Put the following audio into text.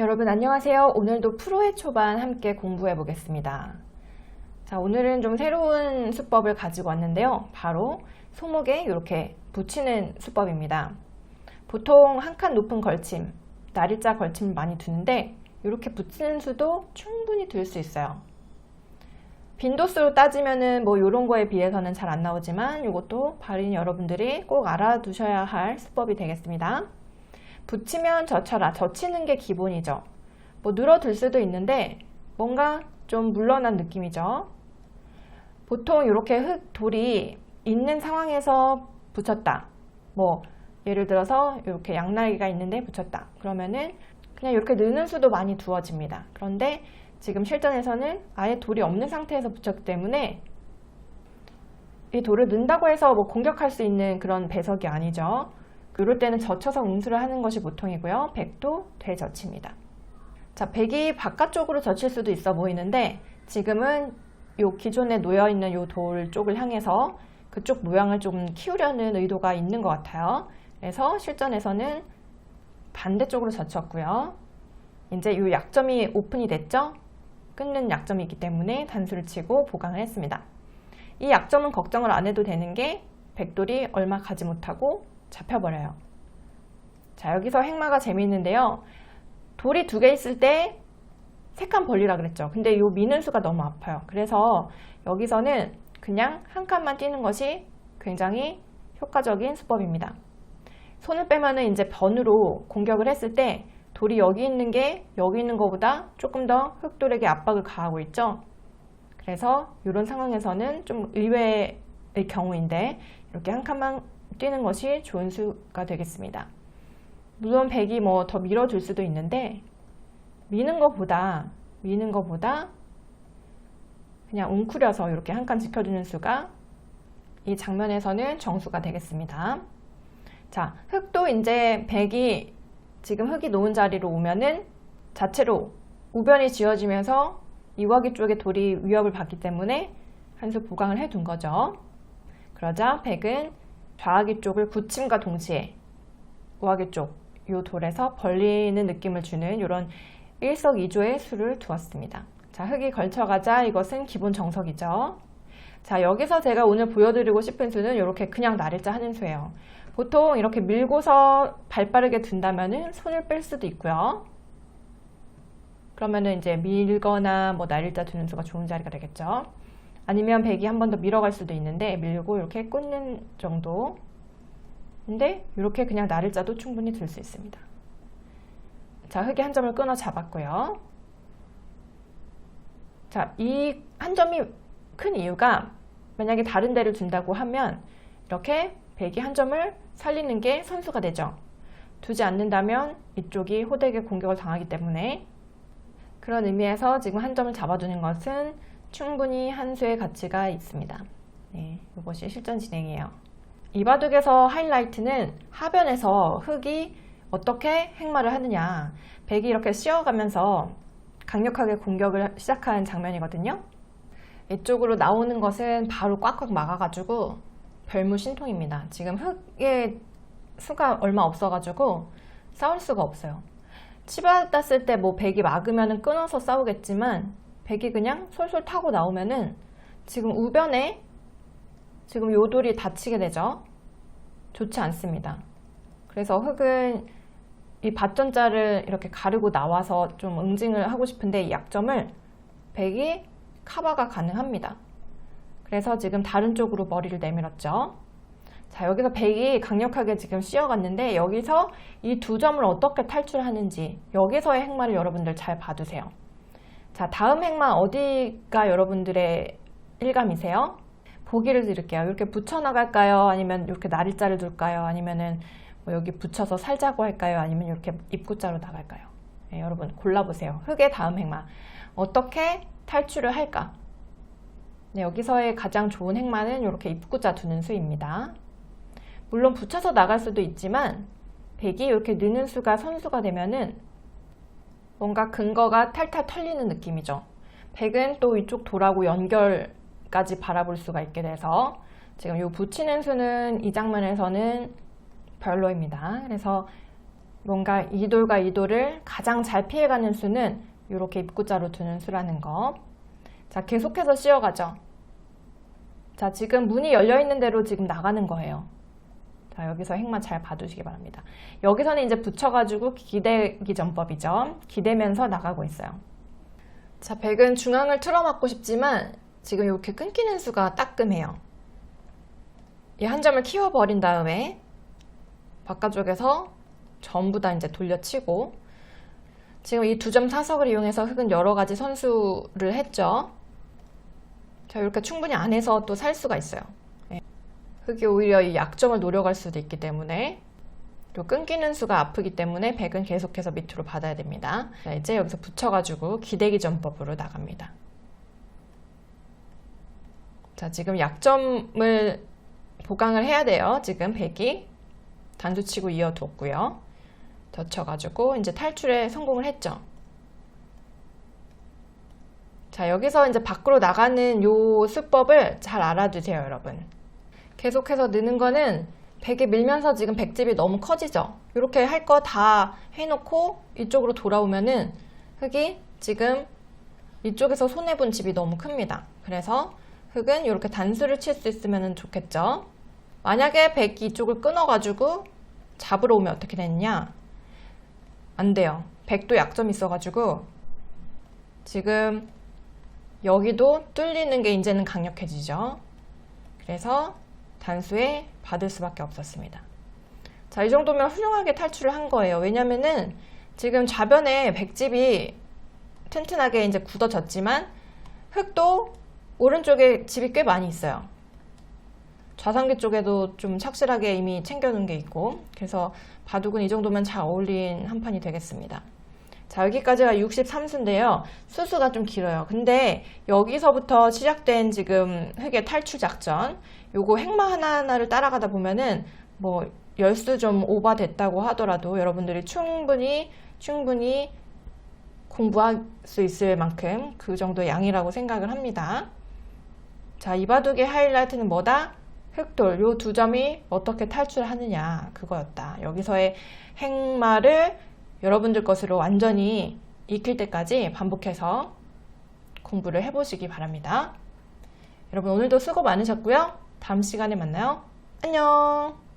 여러분 안녕하세요. 오늘도 프로의 초반 함께 공부해 보겠습니다. 자, 오늘은 좀 새로운 수법을 가지고 왔는데요. 바로 소목에 이렇게 붙이는 수법입니다. 보통 한 칸 높은 걸침, 날일자 걸침을 많이 두는데 이렇게 붙이는 수도 충분히 들 수 있어요. 빈도수로 따지면은 뭐 이런 거에 비해서는 잘 안 나오지만 이것도 발인 여러분들이 꼭 알아두셔야 할 수법이 되겠습니다. 붙이면 젖혀라. 젖히는 게 기본이죠. 뭐 늘어들 수도 있는데 뭔가 좀 물러난 느낌이죠. 보통 이렇게 흙, 돌이 있는 상황에서 붙였다. 뭐 예를 들어서 이렇게 양날개가 있는데 붙였다. 그러면은 그냥 이렇게 느는 수도 많이 두어집니다. 그런데 지금 실전에서는 아예 돌이 없는 상태에서 붙였기 때문에 이 돌을 는다고 해서 뭐 공격할 수 있는 그런 배석이 아니죠. 이럴 때는 젖혀서 응수를 하는 것이 보통이고요. 백도 되젖힙니다. 자, 백이 바깥쪽으로 젖힐 수도 있어 보이는데 지금은 요 기존에 놓여 있는 요 돌 쪽을 향해서 그쪽 모양을 좀 키우려는 의도가 있는 것 같아요. 그래서 실전에서는 반대쪽으로 젖혔고요. 이제 요 약점이 오픈이 됐죠? 끊는 약점이 있기 때문에 단수를 치고 보강을 했습니다. 이 약점은 걱정을 안 해도 되는 게 백돌이 얼마 가지 못하고 잡혀버려요. 자, 여기서 행마가 재미있는데요. 돌이 두 개 있을 때 세 칸 벌리라 그랬죠. 근데 이 미는 수가 너무 아파요. 그래서 여기서는 그냥 한 칸만 뛰는 것이 굉장히 효과적인 수법입니다. 손을 빼면은 이제 번으로 공격을 했을 때 돌이 여기 있는 게 여기 있는 것보다 조금 더 흑돌에게 압박을 가하고 있죠. 그래서 이런 상황에서는 좀 의외의 경우인데 이렇게 한 칸만 뛰는 것이 좋은 수가 되겠습니다. 물론 백이 뭐 더 밀어줄 수도 있는데 미는 것보다 미는 것보다 그냥 웅크려서 이렇게 한 칸 지켜주는 수가 이 장면에서는 정수가 되겠습니다. 자, 흙도 이제 백이 지금 흙이 놓은 자리로 오면은 자체로 우변이 지어지면서 이와기 쪽에 돌이 위협을 받기 때문에 한 수 보강을 해 둔 거죠. 그러자 백은 좌하기 쪽을 굳힘과 동시에 우하기 쪽, 요 돌에서 벌리는 느낌을 주는 이런 일석이조의 수를 두었습니다. 자, 흙이 걸쳐가자 이것은 기본 정석이죠. 자, 여기서 제가 오늘 보여드리고 싶은 수는 이렇게 그냥 날일자 하는 수예요. 보통 이렇게 밀고서 발 빠르게 둔다면은 손을 뺄 수도 있고요. 그러면은 이제 밀거나 뭐 날일자 두는 수가 좋은 자리가 되겠죠. 아니면 백이 한 번 더 밀어갈 수도 있는데 밀고 이렇게 꽂는 정도. 근데 이렇게 그냥 날일자도 충분히 들 수 있습니다. 자, 흙이 한 점을 끊어 잡았고요. 자, 이 한 점이 큰 이유가 만약에 다른 데를 둔다고 하면 이렇게 백이 한 점을 살리는 게 선수가 되죠. 두지 않는다면 이쪽이 호되게 공격을 당하기 때문에 그런 의미에서 지금 한 점을 잡아두는 것은 충분히 한 수의 가치가 있습니다. 네, 이것이 실전 진행이에요. 이 바둑에서 하이라이트는 하변에서 흙이 어떻게 행마를 하느냐. 백이 이렇게 씌어가면서 강력하게 공격을 시작하는 장면이거든요. 이쪽으로 나오는 것은 바로 꽉꽉 막아가지고 별무신통입니다. 지금 흙의 수가 얼마 없어가지고 싸울 수가 없어요. 치바 땄을 때 뭐 백이 막으면 끊어서 싸우겠지만 백이 그냥 솔솔 타고 나오면은 지금 우변에 지금 요돌이 다치게 되죠. 좋지 않습니다. 그래서 흙은 이 밭전자를 이렇게 가르고 나와서 좀 응징을 하고 싶은데 이 약점을 백이 커버가 가능합니다. 그래서 지금 다른 쪽으로 머리를 내밀었죠. 자, 여기서 백이 강력하게 지금 씌어갔는데 여기서 이 두 점을 어떻게 탈출하는지 여기서의 행마를 여러분들 잘 봐두세요. 자, 다음 행마 어디가 여러분들의 일감이세요? 보기를 드릴게요. 이렇게 붙여나갈까요? 아니면 이렇게 날일자를 둘까요? 아니면은 뭐 여기 붙여서 살자고 할까요? 아니면 이렇게 입구자로 나갈까요? 네, 여러분 골라보세요. 흙의 다음 행마. 어떻게 탈출을 할까? 네, 여기서의 가장 좋은 행마는 이렇게 입구자 두는 수입니다. 물론 붙여서 나갈 수도 있지만 백이 이렇게 느는 수가 선수가 되면은 뭔가 근거가 탈탈 털리는 느낌이죠. 백은 또 이쪽 돌하고 연결까지 바라볼 수가 있게 돼서 지금 이 붙이는 수는 이 장면에서는 별로입니다. 그래서 뭔가 이 돌과 이 돌을 가장 잘 피해가는 수는 이렇게 입구자로 두는 수라는 거. 자, 계속해서 씌워가죠. 자, 지금 문이 열려 있는 대로 지금 나가는 거예요. 자, 여기서 행만 잘 봐두시기 바랍니다. 여기서는 이제 붙여가지고 기대기 전법이죠. 기대면서 나가고 있어요. 자, 백은 중앙을 틀어막고 싶지만 지금 이렇게 끊기는 수가 따끔해요. 이 한 점을 키워버린 다음에 바깥쪽에서 전부 다 이제 돌려치고 지금 이 두 점 사석을 이용해서 흙은 여러 가지 선수를 했죠. 자, 이렇게 충분히 안에서 또 살 수가 있어요. 예. 흙이 오히려 이 약점을 노려갈 수도 있기 때문에 또 끊기는 수가 아프기 때문에 백은 계속해서 밑으로 받아야 됩니다. 자, 이제 여기서 붙여가지고 기대기 전법으로 나갑니다. 자, 지금 약점을 보강을 해야 돼요. 지금 백이 단수치고 이어뒀고요. 젖혀가지고 이제 탈출에 성공을 했죠. 자, 여기서 이제 밖으로 나가는 요 수법을 잘 알아두세요, 여러분. 계속해서 느는 거는 백에 밀면서 지금 백집이 너무 커지죠. 이렇게 할 거 다 해놓고 이쪽으로 돌아오면은 흙이 지금 이쪽에서 손해본 집이 너무 큽니다. 그래서 흙은 이렇게 단수를 칠 수 있으면 좋겠죠. 만약에 백이 이쪽을 끊어가지고 잡으러 오면 어떻게 되느냐? 안 돼요. 백도 약점이 있어가지고 지금 여기도 뚫리는 게 이제는 강력해지죠. 그래서 단수에 받을 수밖에 없었습니다. 자, 이 정도면 훌륭하게 탈출을 한 거예요. 왜냐면은 지금 좌변에 백집이 튼튼하게 이제 굳어졌지만 흙도 오른쪽에 집이 꽤 많이 있어요. 좌상계 쪽에도 좀 착실하게 이미 챙겨놓은 게 있고 그래서 바둑은 이 정도면 잘 어울린 한 판이 되겠습니다. 자 여기까지가 63수인데요. 수수가 좀 길어요. 근데 여기서부터 시작된 지금 흙의 탈출 작전 요거 행마 하나하나를 따라가다 보면은 뭐 열수 좀 오버됐다고 하더라도 여러분들이 충분히 충분히 공부할 수 있을 만큼 그 정도 양이라고 생각을 합니다. 자, 이 바둑의 하이라이트는 뭐다? 흑돌, 요 두 점이 어떻게 탈출하느냐, 그거였다. 여기서의 행마를 여러분들 것으로 완전히 익힐 때까지 반복해서 공부를 해보시기 바랍니다. 여러분 오늘도 수고 많으셨고요. 다음 시간에 만나요. 안녕!